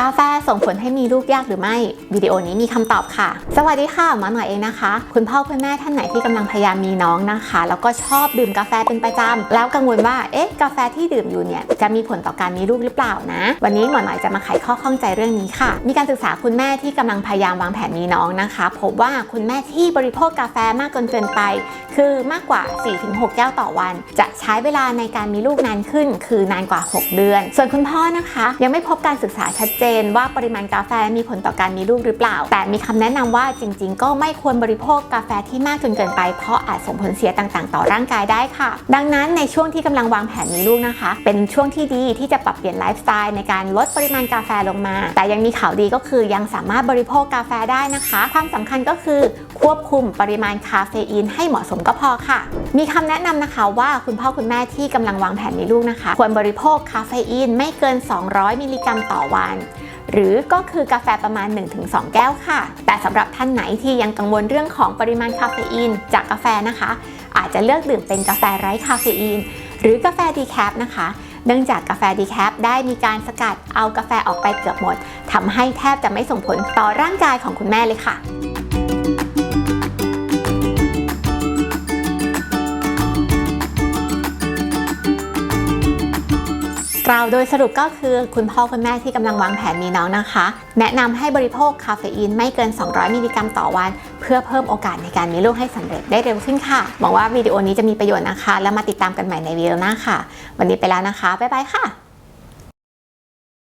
กาแฟส่งผลให้มีลูกยากหรือไม่วิดีโอนี้มีคำตอบค่ะ สวัสดีค่ะหมอหน่อยเองนะคะ คุณพ่อคุณแม่ท่านไหนที่กำลังพยายามมีน้องนะคะ แล้วก็ชอบดื่มกาแฟเป็นประจำแล้วกังวลว่าเอ๊ะกาแฟที่ดื่มอยู่เนี่ยจะมีผลต่อการมีลูกหรือเปล่านะ วันนี้หมอหน่อยจะมาไขข้อข้องใจเรื่องนี้ค่ะ มีการศึกษาคุณแม่ที่กำลังพยายามวางแผนมีน้องนะคะ พบว่าคุณแม่ที่บริโภคกาแฟมากจนเกินไป คือมากกว่า 4-6 แก้วต่อวัน จะใช้เวลาในการมีลูกนานขึ้น คือนานกว่า 6 เดือน ส่วนคุณพ่อนะคะ ยังไม่พบการศึกษาชัดเจนว่าปริมาณกาแฟมีผลต่อการมีลูกหรือเปล่า แต่มีคำแนะนำว่าจริง ๆ ก็ไม่ควรบริโภคกาแฟที่มากจนเกินไป เพราะอาจส่งผลเสียต่างๆ ต่อร่างกายได้ค่ะ ดังนั้นในช่วงที่กำลังวางแผนมีลูกนะคะ เป็นช่วงที่ดีที่จะปรับเปลี่ยนไลฟ์สไตล์ในการลดปริมาณกาแฟลงมา แต่ยังมีข่าวดีก็คือยังสามารถบริโภคกาแฟได้นะคะ ความสำคัญก็คือควบคุมปริมาณคาเฟอีนให้เหมาะสมก็พอค่ะ มีคำแนะนำนะคะว่าคุณพ่อคุณแม่ที่กำลังวางแผนมีลูกนะคะ ควรบริโภคคาเฟอีนไม่เกิน 200 มิลลิกรัมต่อวัน หรือก็คือกาแฟประมาณ 1-2 แก้วค่ะ แต่สำหรับท่านไหนที่ยังกังวลเรื่องของปริมาณคาเฟอีนจากกาแฟนะคะ อาจจะเลือกดื่มเป็นกาแฟไร้คาเฟอีน หรือกาแฟดีแคปนะคะเนื่องจากกาแฟดีแคปได้มีการสกัดเอากาแฟออกไปเกือบหมดทำให้แทบจะไม่ส่งผลต่อร่างกายของคุณแม่เลยค่ะ กล่าวโดยสรุปก็คือคุณพ่อคุณแม่ที่กำลังวางแผนมีน้องนะคะ แนะนำให้บริโภคคาเฟอีนไม่เกิน 200 มิลลิกรัมต่อวัน เพื่อเพิ่มโอกาสในการมีลูกให้สำเร็จได้เร็วขึ้นค่ะหวังว่าวิดีโอนี้จะมีประโยชน์นะคะ แล้วมาติดตามกันใหม่ในวิดีโอหน้าค่ะ วันนี้ไปแล้วนะคะ บ๊ายบายค่ะ